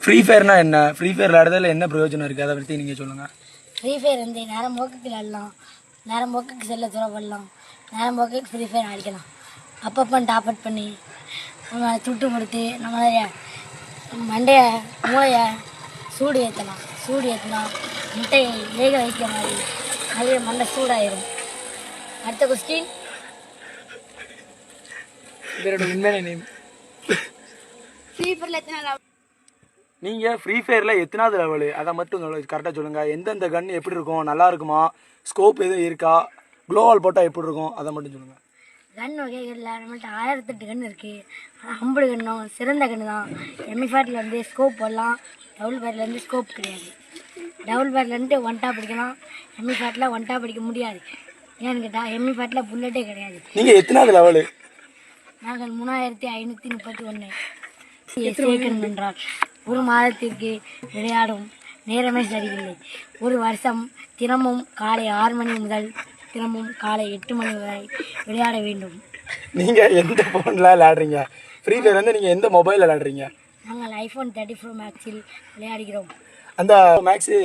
Free ஃபயர்னா என்ன? Free fire விளையாடுறதுல என்ன பிரயோஜனம் இருக்குது அதை பற்றி நீங்கள் சொல்லுங்கள் ஃப்ரீ ஃபயர் வந்து நேரம் போக்குக்கு விளாடலாம் நேரம் போக்குக்கு செல்ல துறப்படலாம் நேரம் போக்குக்கு ஃப்ரீ ஃபயர் அடிக்கலாம். அப்பப்போ டாப் அப் பண்ணி நம்ம சுட்டு கொடுத்து நம்மளுடைய மண்டைய மூளையை சூடு ஏற்றலாம் சூடு ஏற்றினா முட்டையை வேக வைக்க மாதிரி அது மண்டை சூடாயிரும். அடுத்த கொஸ்டின் இதோட உண்மையான நேம் ஃப்ரீ ஃபயரில் எத்தனை நீங்கள் ஃப்ரீ ஃபயரில் எத்தனாவது லெவலு அதை மட்டும் கரெக்டாக சொல்லுங்கள் எந்தெந்த கன் எப்படி இருக்கும்? நல்லா இருக்குமா? ஸ்கோப் எதுவும் இருக்கா? க்ளோவால் போட்டால் எப்படி இருக்கும்? அதை மட்டும் சொல்லுங்கள் கன் வகைகளில் நம்மள்ட்ட ஆயிரத்தெட்டு கன் இருக்குது ஆனால் ஐம்பது கன்னும் சிறந்த கன்று தான். எம்மி ஃபேட்டில் வந்து ஸ்கோப் போடலாம். டபுள் பேரில் வந்து ஸ்கோப் கிடையாது. டபுள் பேர்லேருந்து ஒன் டாப் அடிக்கலாம். எம்மி ஃபேட்டில் ஒன் டாப் அடிக்க முடியாது. ஏன்னு கேட்டால் எம்மி ஃபேட்டில் புல்லட்டே கிடையாது. நீங்கள் எத்தனாவது லெவலு நாங்கள் மூணாயிரத்தி ஐநூற்றி முப்பத்தி ஒன்று என்றால் ஒரு மாதத்திற்கு விளையாடும் நேரமே சரியில்லை. ஒரு வருஷம் தினமும் காலை ஆறு மணி முதல் தினமும் காலை எட்டு மணி வரை விளையாட வேண்டும். நீங்கள் எந்த ஃபோனில் விளையாடுறீங்க? ஃப்ரீ ஃபயர் வந்து நீங்கள் எந்த மொபைலில் விளையாடுறீங்க? நாங்கள் ஐஃபோன் தேர்ட்டி ஃபோர் மேக்ஸில் விளையாடுகிறோம். அந்த மேக்ஸு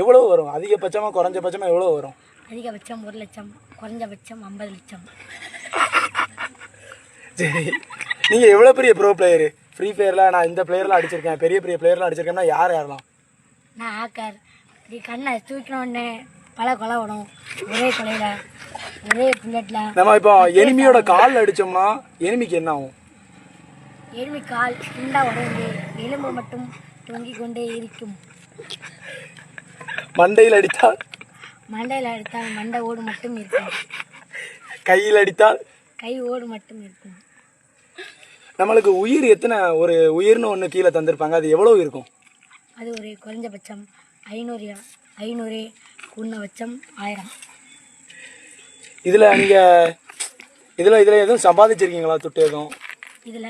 எவ்வளோ வரும்? அதிகபட்சமாக குறைஞ்சபட்சமாக எவ்வளோ வரும்? அதிகபட்சம் ஒரு லட்சம் குறைஞ்சபட்சம் ஐம்பது லட்சம். சரி. நீங்கள் எவ்வளோ பெரிய ப்ரோ பிளேயரு ஃப்ரீ ஃபயரில் நான் இந்த பிளேயர்லாம் அடிச்சிருக்கேன். பெரிய பெரிய பிளேயர்லாம் அடிச்சிருக்கேன்னா யார் யாரெல்லாம்? நான் ஹேக்கர் இப்படி கண்ணை தூக்கினோடனே பல கொலை வரும். ஒரே கொலையில் ஒரே புல்லட்டில் நம்ம இப்போ எனிமியோட கால் அடிச்சோம்னா எனிமிக்கு என்ன ஆகும்? எருமை கால் துண்டா உடைந்து எலும்பு மட்டும் தொங்கிக் கொண்டே இருக்கும். மண்டையில் அடித்தால்? மண்டையில் அடித்தால் மண்டை ஓடு மட்டும் இருக்கும். கையில் அடித்தால்? கை ஓடு மட்டும் இருக்கும். நம்மளுக்கு உயிர் எத்தனை ஒரு உயிர்னு ஒன்று கீழே தந்திருப்பாங்க அது எவ்வளோ இருக்கும்? அது ஒரு குறைஞ்சபட்சம் ஐநூறு ஐநூறு குறைந்தபட்சம் ஆயிரம். இதில் நீங்கள் இதில் இதில் எதுவும் சம்பாதிச்சிருக்கீங்களா துட்டு எதுவும்? இதில்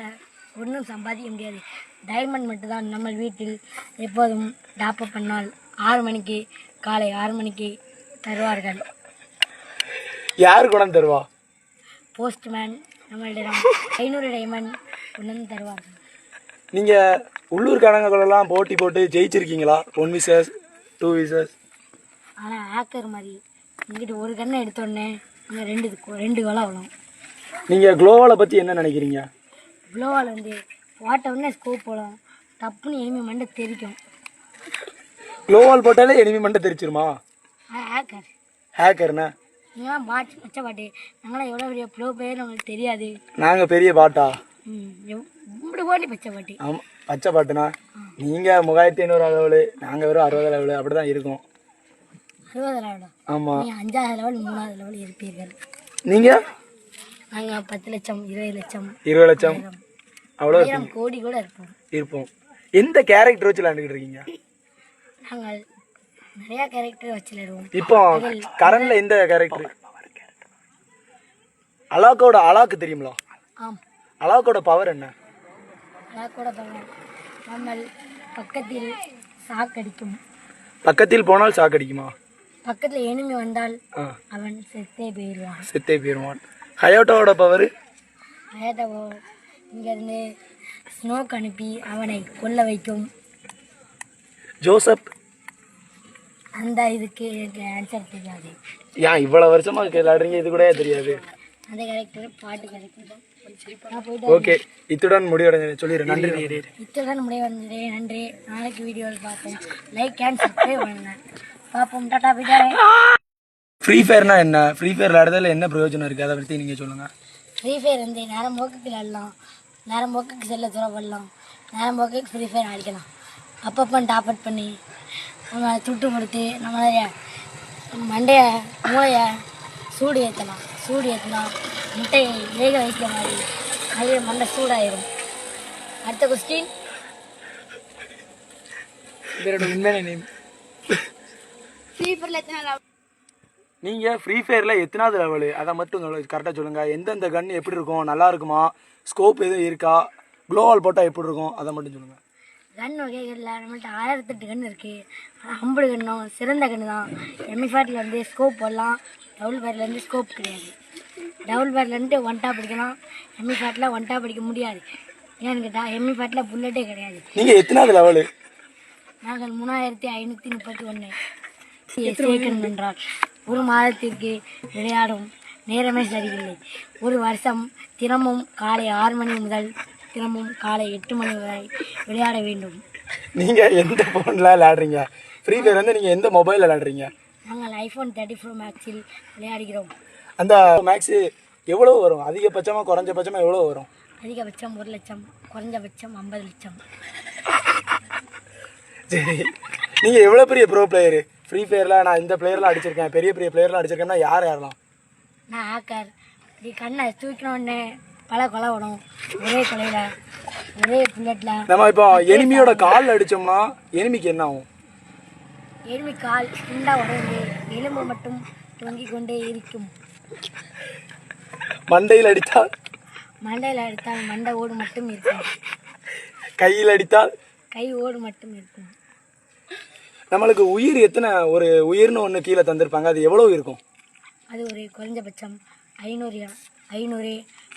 ஒன்றும் சம்பாதிக்க முடியாது. டைமண்ட் மட்டும்தான் நம்ம வீட்டில் எப்போதும் டாப்அப் பண்ணால் ஆறு மணிக்கு காலை ஆறு மணிக்கு தருவார்கள். யார் குணம் தருவா? போஸ்ட்மேன் நம்மளிடம் ஐநூறு டைமண்ட் கொண்டு தருவார்கள் நீங்கள் உள்ளூர்காரங்களெல்லாம் போட்டி போட்டு ஜெயிச்சிருக்கீங்களா? ஒன் விசஸ் டூ விசஸ் ஆனால் ஹேக்கர் மாதிரி. இங்கிட்டு ஒரு கண்ணை எடுத்தோடனே இங்கே ரெண்டு ரெண்டு கொலை வரும் நீங்கள் குளோவாலை பற்றி என்ன நினைக்கிறீங்க? க்ளோவால் வந்து வாட்ட உடனே ஸ்கோப் போடும். டப்புன்னு எனிமி மண்டை தெரிக்கும் குளோவால் போட்டாலே எனிமி மட்டும் தெரிச்சிருமா ஹேக்கர் ஹேக்கர்ண்ணா நீங்களாம் பாட் பச்சை பாட்டு நாங்களாம் எவ்வளோ பெரிய ப்ளோ பிளேயர் உங்களுக்கு தெரியாது. நாங்கள் பெரிய பாட்டா பச்சை பாட்டு. ஆமாம் பச்சை பாட்டுண்ணா நீங்கள் மூவாயிரத்தி ஐநூறு லெவலு நாங்கள் வெறும் அறுபது லெவலு அப்படி தான் இருக்கோம். அறுபது லெவலா ஆமாம் அஞ்சாவது லெவல் மூணாவது லெவல் இருப்பீர்கள். நீங்கள் நாங்கள் பத்து லட்சம் இருபது லட்சம் இருபது லட்சம். அவ்வளோ கோடி கூட இருப்போம். இருப்போம். எந்த கேரக்டர் வச்சு விளையாண்டுக்கிட்டு இருக்கீங்க? நாங்கள் நிறையா கேரக்டர் வச்சு விளையாடுவோம். இப்போ கரண்ட்ல எந்த கேரக்டர் அலாக்கோட அலாக்கு தெரியுங்களா ஆம். அலாக்கோட பவர் என்ன? அதான் கூட பண்ணுவோம் நம்ம பக்கத்தில் சாக்கடிக்கும் பக்கத்தில் போனால் சாக்கடிக்குமா பக்கத்தில் எனிமி வந்தால் அவன் செத்தே போயிடுவான். செத்தே போயிடுவான். ஹயோட்டோட பவர் அயதவோ இங்கேருந்து ஸ்னோக் அனுப்பி அவனை கொல்ல வைக்கும். ஜோசப். அந்த இதுக்கு எனக்கு ஆன்சர் தெரியாது. ஏன் இவ்வளவு வருஷமா விளையாடுறீங்க இது கூட தெரியாது. அந்த கேரக்டர் பாட்டு கேரக்டர் ஓகே இத்துடன் முடிவடைஞ்சேன் சொல்லிடுறேன் நன்றி. இத்துடன் வந்ததே நன்றி. நாளைக்கு வீடியோவில் பார்ப்போம். லைக் அண்ட் சப்ஸ்கிரைப் பண்ணுங்க. பார்ப்போம். டாட்டா விடாய் ஃப்ரீ ஃபயர்னா என்ன? ஃப்ரீ ஃபயர் விளையாடுறதுல என்ன பிரயோஜனம் இருக்குது அதை பற்றி நீங்கள் சொல்லுங்கள் ஃப்ரீ ஃபயர் வந்து நேரம் போக்குக்கு விளாடலாம் நேரம் போக்குக்கு செல்ல துறப்படலாம். நேரம் போக்குக்கு ஃப்ரீ ஃபயர் அடிக்கலாம். அப்பப்போ டாப் அப் பண்ணி நம்ம சுட்டு கொடுத்து நம்மளுடைய மண்டைய மூளையை சூடு ஏற்றலாம் சூடு ஏற்றினா முட்டையை வேக வைக்க மாதிரி அது மண்டை சூடாயிரும். அடுத்த கொஸ்டின் இதோட உண்மையான நேம் ஃப்ரீ ஃபயரில் எத்தனை நீங்கள் ஃப்ரீ ஃபயரில் எத்தனாவது லெவலு அதை மட்டும் கரெக்டாக சொல்லுங்கள் எந்தெந்த கன் எப்படி இருக்கும்? நல்லா இருக்குமா? ஸ்கோப் எதுவும் இருக்கா? க்ளோவால் போட்டால் எப்படி இருக்கும்? அதை மட்டும் சொல்லுங்கள் கன் வகைகளில் நம்மள்ட்ட ஆயிரத்தெட்டு கன் இருக்குது ஆனால் ஐம்பது கன்னும் சிறந்த கன்று தான். எம்மி ஃபேட்டில் வந்து ஸ்கோப் போடலாம். டபுள் பேர்லேருந்து ஸ்கோப் கிடையாது. டபுள் பேர்லேருந்து ஒன் டாப் அடிக்கலாம் எம்மி ஃபேட்டில் ஒன் டாப் அடிக்க முடியாது. ஏன்னு கேட்டால் எம்மி ஃபேட்டில் புல்லட்டே கிடையாது. நீங்கள் எத்தனாவது லெவலு? நாங்கள் மூணாயிரத்தி ஐநூற்றி முப்பத்தி ஒன்று சேர்க்கணும் என்றால் ஒரு மாதத்திற்கு விளையாடும் நேரமே சரியில்லை. ஒரு வருஷம் தினமும் காலை ஆறு மணி முதல் தினமும் காலை எட்டு மணி வரை விளையாட வேண்டும். நீங்க எந்த போன்ல விளையாடுறீங்க? ஃப்ரீ ஃபயர் வந்து நீங்க எந்த மொபைல் விளையாடுறீங்க? நாங்கள் ஐஃபோன் தேர்ட்டி ஃபோர் மேக்ஸில் விளையாடுகிறோம். அந்த மேக்ஸ் எவ்வளோ வரும்? அதிகபட்சமா குறைஞ்சபட்சமா எவ்வளோ வரும்? அதிகபட்சம் ஒரு லட்சம் குறைஞ்சபட்சம் ஐம்பது லட்சம். சரி. நீங்க எவ்வளோ பெரிய ப்ரோ பிளேயரு ஃப்ரீ ஃபயர்ல நான் இந்த பிளேயர்லாம் அடிச்சிருக்கேன். பெரிய பெரிய பிளேயர்லாம் அடிச்சிருக்கேன்னா யார் யாரெல்லாம் நான் ஹேக்கர் இப்படி கண்ணை தூக்கினோடனே பல கொலை விடும் ஒரே கொலையில் ஒரே புல்லட்டில் நம்ம இப்போ எனிமியோட கால் அடிச்சோம்னா எனிமிக்கு என்ன ஆகும்? எருமை கால் துண்டா உடைந்து எலும்பு மட்டும் தொங்கிக் கொண்டே இருக்கும். மண்டையில் அடித்தால்? மண்டையில் அடித்தால் மண்டை ஓடு மட்டும் இருக்கும். கையில் அடித்தால்? கை ஓடு மட்டும் இருக்கும். நம்மளுக்கு உயிர் எத்தனை ஒரு உயிர்னு ஒன்று கீழே தந்திருப்பாங்க. அது எவ்வளோ இருக்கும்? அது ஒரு குறைஞ்சபட்சம் ஐநூறு ஐநூறு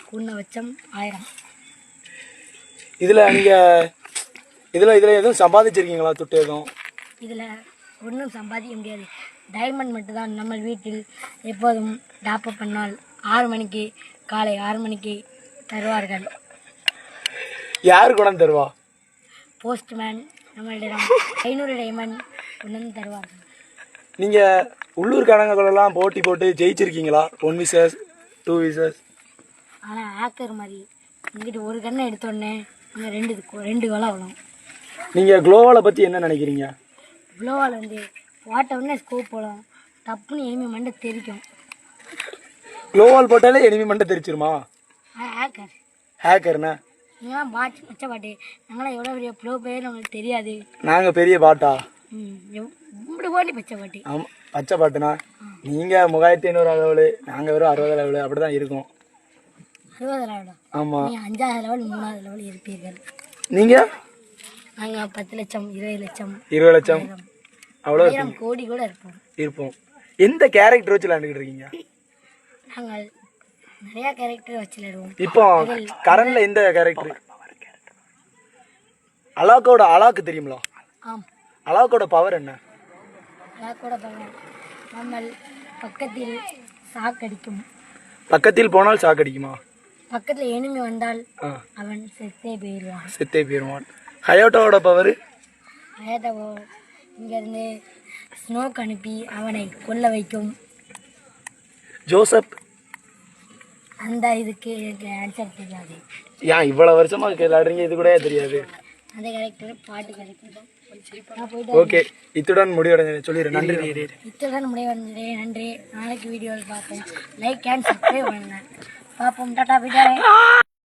குறைந்தபட்சம் ஆயிரம். இதில் நீங்கள் இதில் இதில் எதுவும் சம்பாதிச்சிருக்கீங்களா? துட்டு எதுவும்? இதில் ஒன்றும் சம்பாதிக்க முடியாது. டைமண்ட் மட்டும்தான் நம்ம வீட்டில் எப்போதும் டாப்அப் பண்ணால் ஆறு மணிக்கு காலை ஆறு மணிக்கு தருவார்கள். யார் குணம் தருவா? போஸ்ட்மேன் நம்மளிடம் ஐநூறு டைமண்ட் வந்து தருவார்கள். நீங்கள் உள்ளூர்காரங்களெல்லாம் போட்டி போட்டு ஜெயிச்சிருக்கீங்களா? ஒன் விசஸ் டூ விசஸ் ஆனால் ஹேக்கர் மாதிரி இங்கிட்டு ஒரு கண்ணை எடுத்தோடனே ரெண்டு ரெண்டு கொலை வரும் நீங்கள் குளோவாலை பற்றி என்ன நினைக்கிறீங்க? க்ளோவால் வந்து வாட்ட உடனே ஸ்கோப் போடும். டப்புன்னு எனிமி மண்டை தெரிக்கும் குளோவால் போட்டாலே எனிமி மண்டை தெரிச்சிருமா ஹேக்கர் ஹேக்கர்ண்ணே நீங்களாம் பாட்டு பச்சை பாட்டு. நாங்களாம் எவ்வளோ பெரிய ப்ளோ பிளேயர் உங்களுக்கு தெரியாது. நாங்கள் பெரிய பாட்டா இப்படி போட்டு பச்சை பாட்டு. ஆமாம் பச்சை பாட்டுனா? நீங்கள் மூவாயிரத்தி ஐநூறு லெவலு நாங்கள் வெறும் அறுபது லெவலு அப்படி தான் இருக்கோம். அறுபது லெவலா ஆமாம் நீ அஞ்சாவது லெவல் மூணாவது லெவல் இருப்பீர்கள். நீங்கள் நாங்கள் பத்து லட்சம் இருபது லட்சம் இருபது லட்சம். அவ்வளோ கோடி கூட இருப்போம். இருப்போம். எந்த கேரக்டர் வச்சு விளையாண்டுக்கிட்டு இருக்கீங்க? நாங்கள் நிறையா கேரக்டர் வச்சு விளையாடுவோம். இப்போ கரண்ட்ல எந்த கேரக்டர்? அலாக்கோட அலாக்கு தெரியுங்களா ஆம். அலாக்கோட பவர் என்ன? அதான் கூட பாருங்கள் நம்ம பக்கத்தில் சாக்கடிக்கும் பக்கத்தில் போனால் சாக்கடிக்குமா பக்கத்தில் எனிமி வந்தால் அவன் செத்தே போயிடுவான். செத்தே போயிடுவான். ஹயோட்டோட பவர்? அயதவோ இங்கேருந்து ஸ்னோக்கு அனுப்பி அவனை கொல்ல வைக்கும். ஜோசப். அந்த இதுக்கு எனக்கு ஆன்சர் தெரியாது. ஏன் இவ்வளவு வருஷமா விளையாடுறீங்க இது கூட தெரியாது. அந்த கேரக்டர் பாட்டு கேரக்டர் ஓகே இத்துடன் முடிவடைஞ்சது சொல்லிடுறேன். நன்றி இத்துடன் முடிவடைந்ததே நன்றி. நாளைக்கு வீடியோவில் பார்ப்போம். லைக் அண்ட் சப்ஸ்கிரைப் பண்ணுங்க. பார்ப்போம். டாட்டா போயிட்டாரே